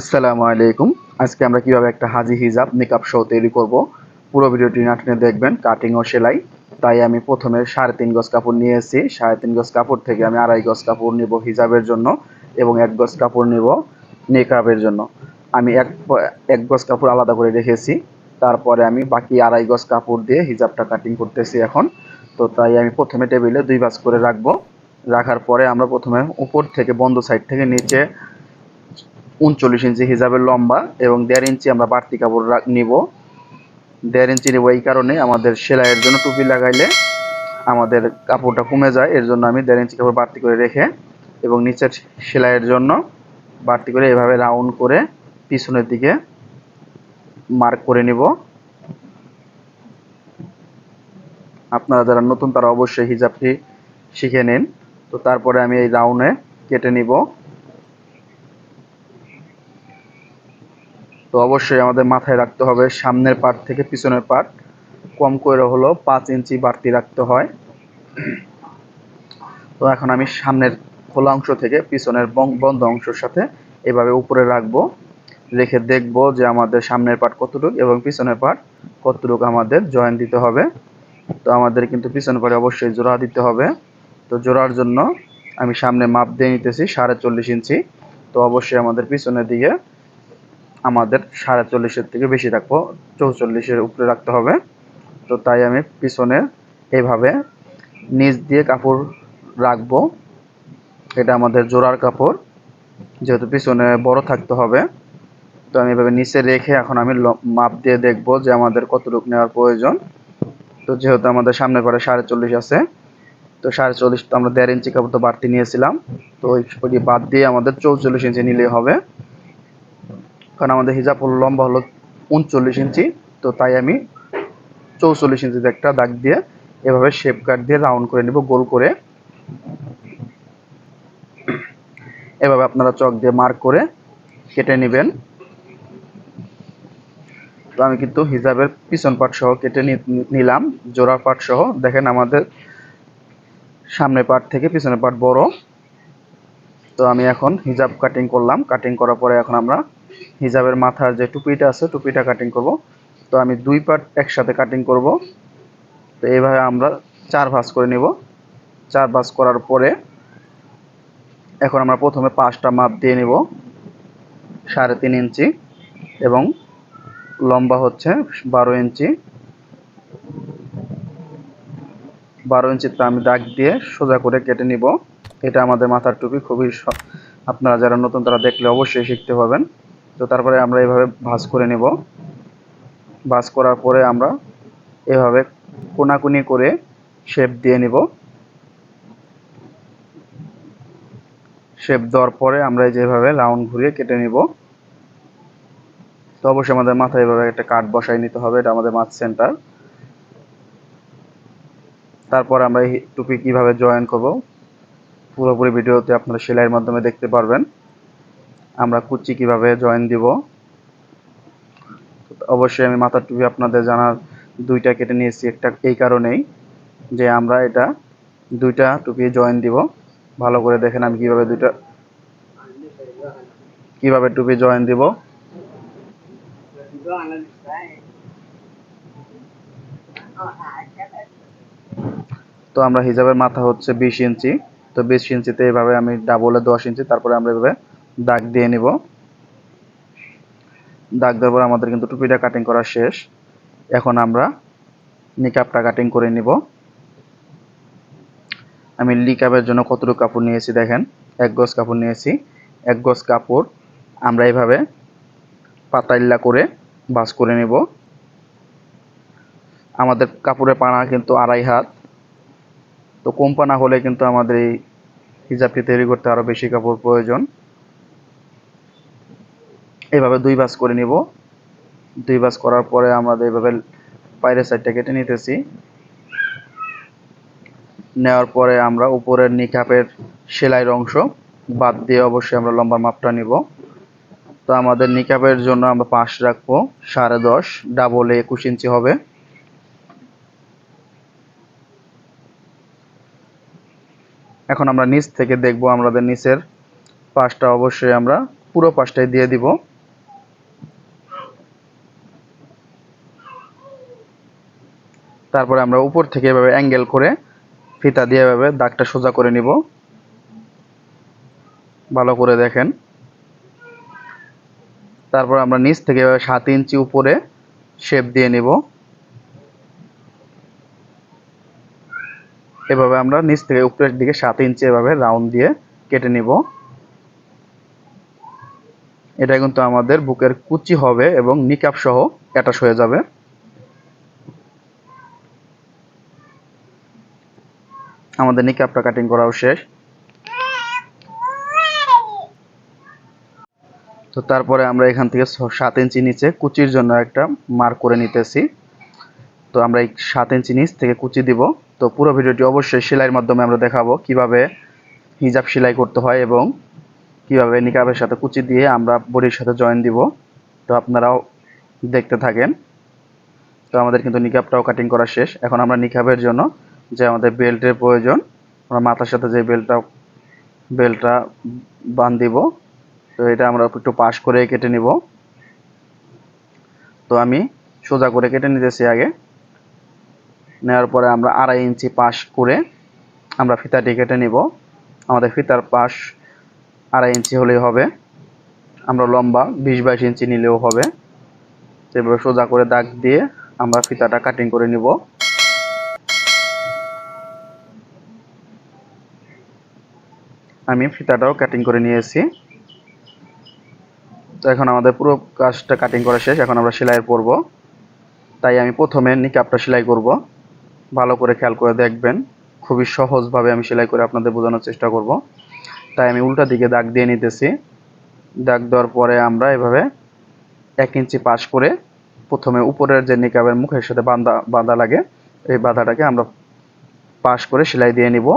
আসসালামু আলাইকুম। আজকে আমরা কীভাবে একটা হাজি হিজাব মেকআপ শো তৈরি করব। পুরো ভিডিওটি নাটনে দেখবেন কাটিং ও সেলাই। তাই আমি প্রথমে সাড়ে তিন গজ কাপড় নিয়ে এসেছি সাড়ে তিন গজ কাপড় থেকে আমি আড়াই গজ কাপড় নিব হিজাবের জন্য এবং এক গজ কাপড় নিব মেকআপের জন্য। আমি এক এক গজ কাপড় আলাদা করে রেখেছি। তারপরে আমি বাকি আড়াই গজ কাপড় দিয়ে হিজাবটা কাটিং করতেছি এখন। তো তাই আমি প্রথমে টেবিলে দুই ভাঁজ করে রাখব। রাখার পরে আমরা প্রথমে উপর থেকে বন্ধ সাইড থেকে নিচে উনচল্লিশ ইঞ্চি হিসাবের লম্বা এবং দেড় ইঞ্চি আমরা বাড়তি কাপড় নিব। দেড় ইঞ্চি নেব এই কারণে আমাদের সেলাইয়ের জন্য টুপি লাগাইলে আমাদের কাপড়টা কমে যায়। এর জন্য আমি দেড় ইঞ্চি কাপড় বাড়তি করে রেখে এবং নিচের সেলাইয়ের জন্য বাড়তি করে এভাবে রাউন্ড করে পিছনের দিকে মার্ক করে নিব। আপনারা যারা নতুন তারা অবশ্যই হিজাবটি শিখে নিন। তো তারপরে আমি এই রাউন্ডে কেটে নিব। তো অবশ্যই আমাদের মাথায় রাখতে হবে, সামনের পার্ট থেকে পিছনের পার্ট কম করে হলো পাঁচ ইঞ্চি বাড়তি রাখতে হয়। তো এখন আমি সামনের খোলা অংশ থেকে পিছনের বন্ধ অংশের সাথে এভাবে উপরে রাখব। রেখে দেখব যে আমাদের সামনের পার্ট কতটুকু এবং পিছনের পার্ট কতটুকু আমাদের জয়েন দিতে হবে। তো আমাদের কিন্তু পিছনের পার্টে অবশ্যই জোড়া দিতে হবে। তো জোড়ার জন্য আমি সামনে মাপ দিয়ে নিতেছি সাড়ে চল্লিশ ইঞ্চি। তো অবশ্যই আমাদের পিছনের দিকে আমাদের সাড়ে চল্লিশের থেকে বেশি রাখব, চৌচল্লিশের উপরে রাখতে হবে। তো তাই আমি পিছনে এইভাবে নিচ দিয়ে কাপড় রাখব। এটা আমাদের জোড়ার কাপড়, যেহেতু পিছনে বড় থাকতে হবে। তো আমি এভাবে নিচে রেখে এখন আমি মাপ দিয়ে দেখব যে আমাদের কতটুকু নেওয়ার প্রয়োজন। তো যেহেতু আমাদের সামনে পরে সাড়ে চল্লিশ আছে, তো সাড়ে চল্লিশ তো আমরা দেড় ইঞ্চি কাপড় তো বাড়তি নিয়েছিলাম। তো ওই বাদ দিয়ে আমাদের চৌচল্লিশ ইঞ্চি নিলেই হবে। কারণ আমাদের হিজাব হলো লম্বা হলো উনচল্লিশ ইঞ্চি, তো তাই আমি চৌচল্লিশ ইঞ্চিতে একটা দাগ দিয়ে এভাবে শেপ কাট দিয়ে রাউন্ড করে নিব, গোল করে। এভাবে আপনারা চক দিয়ে মার্ক করে কেটে নেবেন। তো আমি কিন্তু হিজাবের পিছন পাট সহ কেটে নিলাম, জোড়া পাট সহ। দেখেন আমাদের সামনের পাট থেকে পিছনের পাট বড়। তো আমি এখন হিজাব কাটিং করলাম। কাটিং করার পরে এখন আমরা হিজাবের মাথার যে টুপিটা আছে, টুপিটা কাটিং করব। তো আমি দুই পার্ট একসাথে কাটিং করব। তো এইভাবে আমরা চার ভাঁজ করে নিব। চার ভাঁজ করার পরে এখন আমরা প্রথমে পাঁচটা মাপ দিয়ে নিব। সাড়ে তিন ইঞ্চি এবং লম্বা হচ্ছে বারো ইঞ্চি। বারো ইঞ্চিতে আমি দাগ দিয়ে সোজা করে কেটে নিব। এটা আমাদের মাথার টুপি, খুবই আপনারা যারা নতুন তারা দেখলে অবশ্যই শিখতে পাবেন তো তারপরে আমরা এভাবে ভাঁজ করে নেব। ভাঁজ করার পরে আমরা এভাবে কোনাকুনি করে শেপ দিয়ে নিব। শেপ দেওয়ার পরে আমরা যেভাবে রাউন্ড ঘুরিয়ে কেটে নিব। তো অবশ্যই আমাদের মাথায় এভাবে একটা কাঠ বসাই নিতে হবে, এটা আমাদের মাছ সেন্টার। তারপর আমরা এই টুপি কীভাবে জয়েন করব, পুরোপুরি ভিডিওতে আপনারা সেলাইয়ের মাধ্যমে দেখতে পারবেন। আমরা কুচি কীভাবে জয়েন দিব? অবশ্যই আমি মাথার টুপি আপনাদের জানার দুইটা কেটে নিয়েছি একটা এই কারণেই যে আমরা এটা দুইটা টুপি জয়েন দিব। ভালো করে দেখেন আমি কীভাবে দুইটা কীভাবে টুপি জয়েন দিব। তো আমরা হিজাবের মাথা হচ্ছে বিশ ইঞ্চি। তো বিশ ইঞ্চিতে এইভাবে আমি ডাবলে দশ ইঞ্চি, তারপরে আমরা এভাবে দাগ দিয়ে নিব। দাগ দেওয়ার পর আমাদের কিন্তু টুপিটা কাটিং করা শেষ। এখন আমরা নিকাবটা কাটিং করে নিব। আমি লিকাবের জন্য কতটুকু কাপড় নিয়েছি দেখেন, এক গজ কাপড় নিয়েছি। এক গজ কাপড় আমরা এইভাবে পাতাইল্লা করে বাস করে নেব। আমাদের কাপড়ের পানা কিন্তু আড়াই হাত। তো কম পানা হলে কিন্তু আমাদের এই হিজাবটি তৈরি করতে আরও বেশি কাপড় প্রয়োজন। এইভাবে দুই বাস করে নিব। দুই বাস করার পরে আমাদের এইভাবে বাইরের সাইডটা কেটে নিতেছি। নেওয়ার পরে আমরা উপরের নিকাপের সেলাইয়ের অংশ বাদ দিয়ে অবশ্যই আমরা লম্বা মাপটা নিব। তো আমাদের নিকাপের জন্য আমরা পাশ রাখব, সাড়ে দশ ডাবলে একুশ ইঞ্চি হবে। এখন আমরা নিচ থেকে দেখব আমাদের নিচের পাশটা অবশ্যই আমরা পুরো পাশটাই দিয়ে দিব। তারপরে আমরা উপর থেকে এভাবে অ্যাঙ্গেল করে ফিতা দিয়ে এভাবে দাগটা সোজা করে নিব। ভালো করে দেখেন। তারপর আমরা নিচ থেকে এভাবে সাত ইঞ্চি উপরে শেপ দিয়ে নিব। এভাবে আমরা নিচ থেকে উপরের দিকে সাত ইঞ্চি এভাবে রাউন্ড দিয়ে কেটে নিব। এটা কিন্তু আমাদের বুকের কুচি হবে এবং নিকাপ সহ অ্যাটাচ হয়ে যাবে। আমাদের নিকাপটা কাটিং করাও শেষ। তো তারপরে আমরা এখান থেকে সাত ইঞ্চি নিচে কুচির জন্য একটা মার্ক করে নিতেছি। তো আমরা এই সাত ইঞ্চি নিচ থেকে কুচি দিব। তো পুরো ভিডিওটি অবশ্যই সেলাইয়ের মাধ্যমে আমরা দেখাবো কীভাবে হিজাব সেলাই করতে হয় এবং কীভাবে নিকাবের সাথে কুচি দিয়ে আমরা বডির সাথে জয়েন দিব। তো আপনারাও দেখতে থাকেন। তো আমাদের কিন্তু নিকাবটাও কাটিং করা শেষ। এখন আমরা নিকাবের জন্য যে আমাদের বেল্টের প্রয়োজন, আমরা মাথার সাথে যে বেল্টটা বেল্টটা বান দিব তো এটা আমরা একটু পাশ করে কেটে নিব। তো আমি সোজা করে কেটে নিতেছি আগে। নেওয়ার পরে আমরা আড়াই ইঞ্চি পাশ করে আমরা ফিতাটি কেটে নিব। আমাদের ফিতার পাশ আড়াই ইঞ্চি হলেই হবে। আমরা লম্বা বিশ বাইশ ইঞ্চি নিলেও হবে। এভাবে সোজা করে দাগ দিয়ে আমরা ফিতাটা কাটিং করে নিব। আমি ফিতাটাও কাটিং করে নিয়েছি। তো এখন আমাদের পুরো কাজটা কাটিং করা শেষ, এখন আমরা সেলাই করব। তাই আমি প্রথমে নিকাপটা সেলাই করব। ভালো করে খেয়াল করে দেখবেন, খুবই সহজভাবে আমি সেলাই করে আপনাদের বোঝানোর চেষ্টা করব। তাই আমি উল্টা দিকে দাগ দিয়ে নিতেছি। দাগ দেওয়ার পরে আমরা এভাবে এক ইঞ্চি পাশ করে প্রথমে উপরের যে নিকাবের মুখের সাথে বাঁধা বাঁধা লাগে, এই বাঁধাটাকে আমরা পাশ করে সেলাই দিয়ে নিব।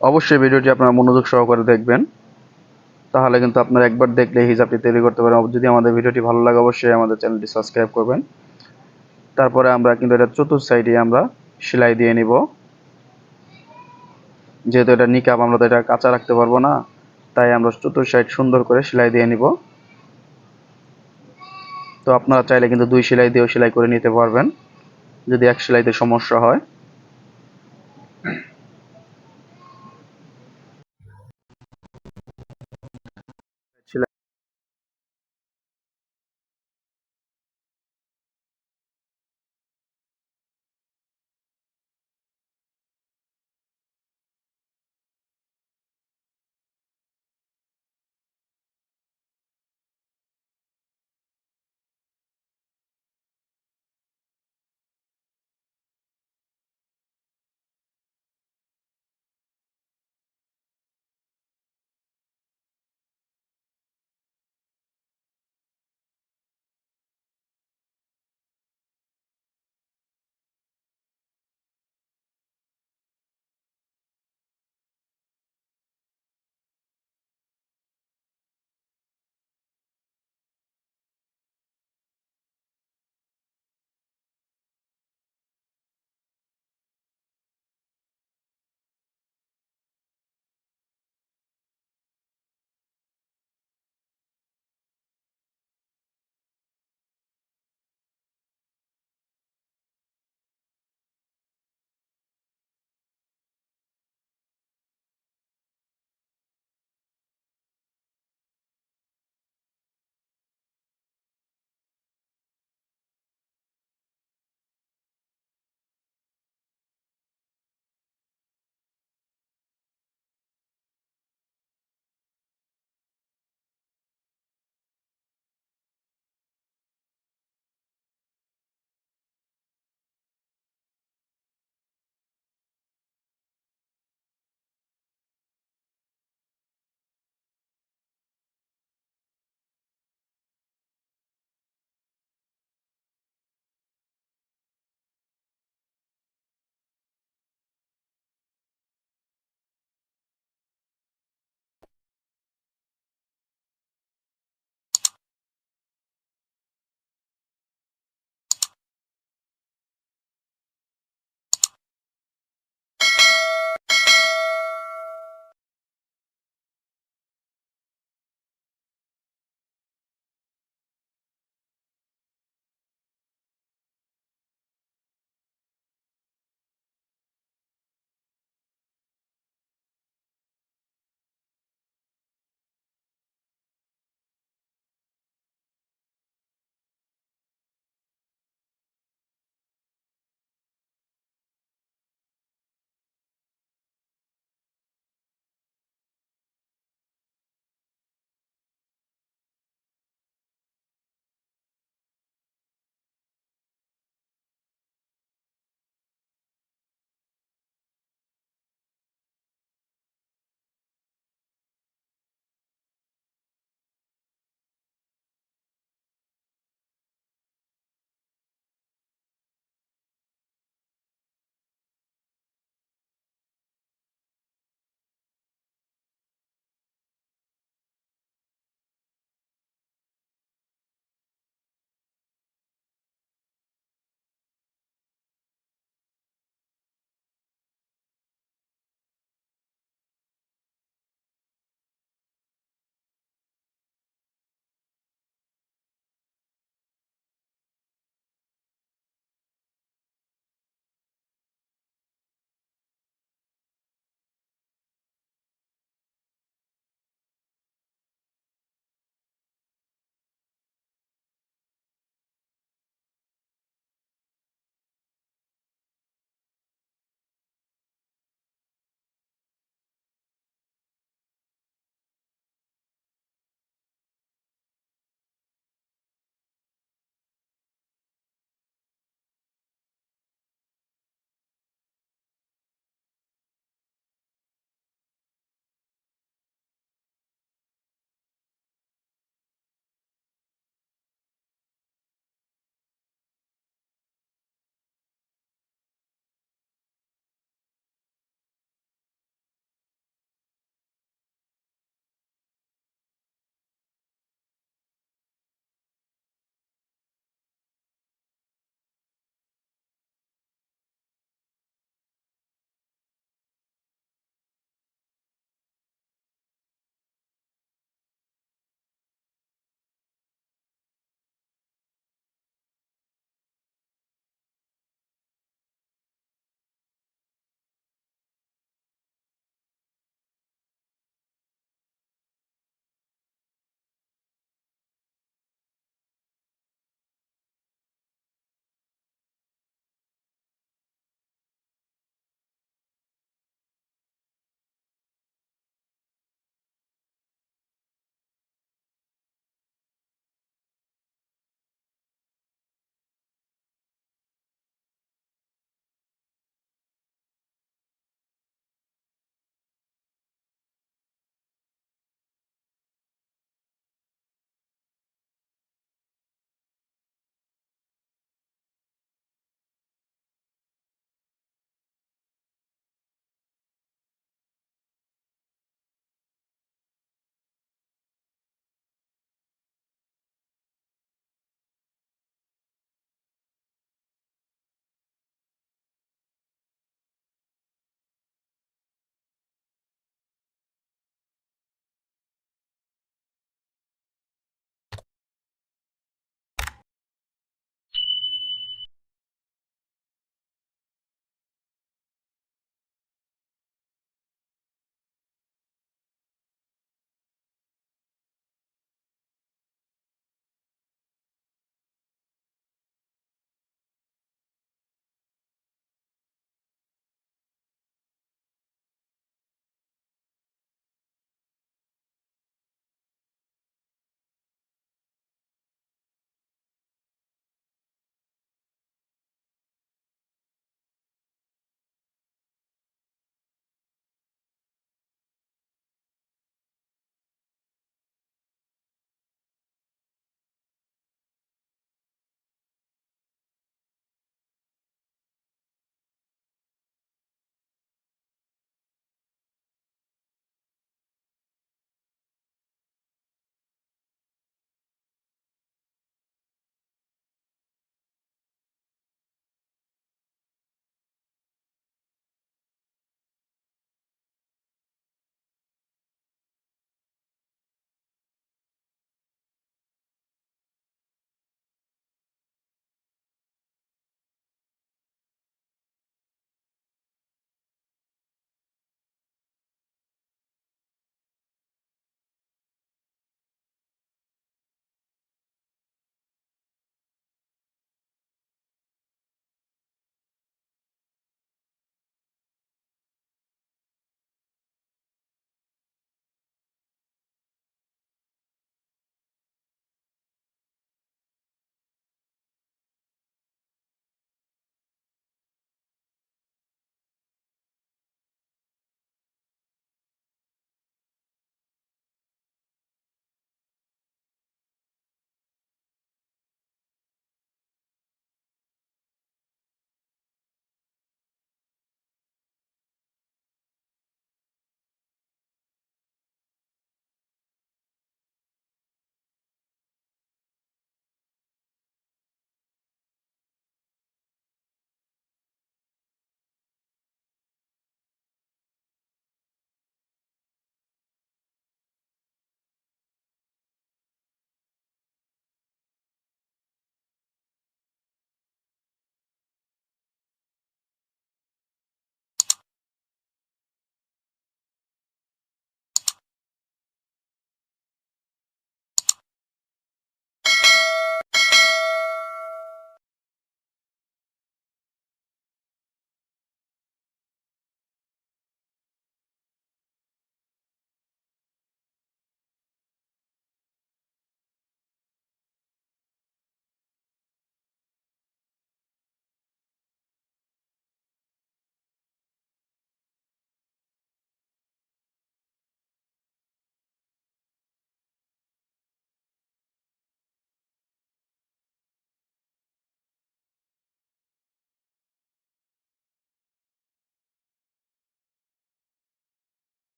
অবশ্যই ভিডিওটি আপনারা মনোযোগ সহকারে দেখবেন। তাহলে কিন্তু আপনারা একবার দেখলে হিজাবটি তৈরি করতে পারেন। যদি আমাদের ভিডিওটি ভালো লাগে, অবশ্যই আমাদের চ্যানেলটি সাবস্ক্রাইব করবেন। তারপরে আমরা কিন্তু এটা চতুর্থ সাইডে আমরা সেলাই দিয়ে নিব। যেহেতু এটা নিকাব, আমরা তো এটা কাঁচা রাখতে পারব না, তাই আমরা চতুর্থ সাইড সুন্দর করে সেলাই দিয়ে নিব। তো আপনারা চাইলে কিন্তু দুই সেলাই দিয়েও সেলাই করে নিতে পারবেন, যদি এক সেলাইতে সমস্যা হয়।